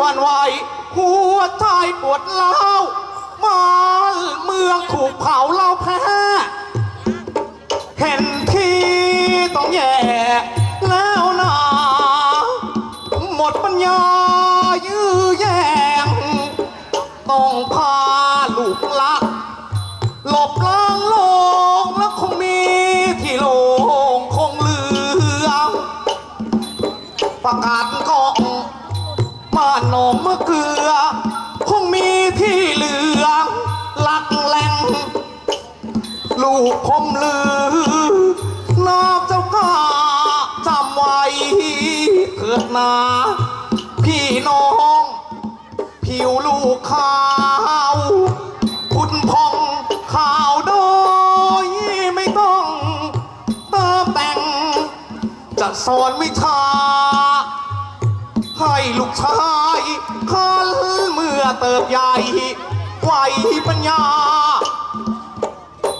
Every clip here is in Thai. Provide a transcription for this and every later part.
วันวายหัวท้ายปวดเล้าวมาเมืองถูกเผาเราแพ้ เห็นที่ต้องแย่แล้วนะหมดปัญญายื้อแย่งต้องพาลูกลัก หลบล้างโลงแล้วคงมีที่โลงคงเหลือ ประกาศกอง บ้านหนองมะเกลือ คงมีที่เหลือหลักแหล่ง ลูกคมลือนอกเจ้าก้าจำไว้เถิดนา พี่น้อง ผิวลูกขาวพุดพองขาวโดยไม่ต้องเติมแต่ง จะสอนวิชา ให้ลูกชาย บใหญ่ไหวปัญญา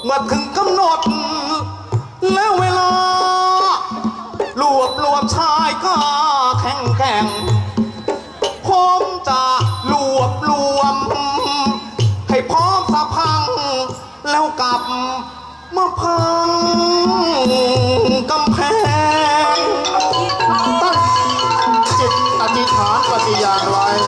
เมื่อถึงกำหนด แล้วเวลารวบรวมชายก็แข่งแข่งผมจะรวบรวม ให้พร้อมสะพัง แล้วกลับมาพังกำแพงตั้งจิตอธิษฐานปฏิญาณไว้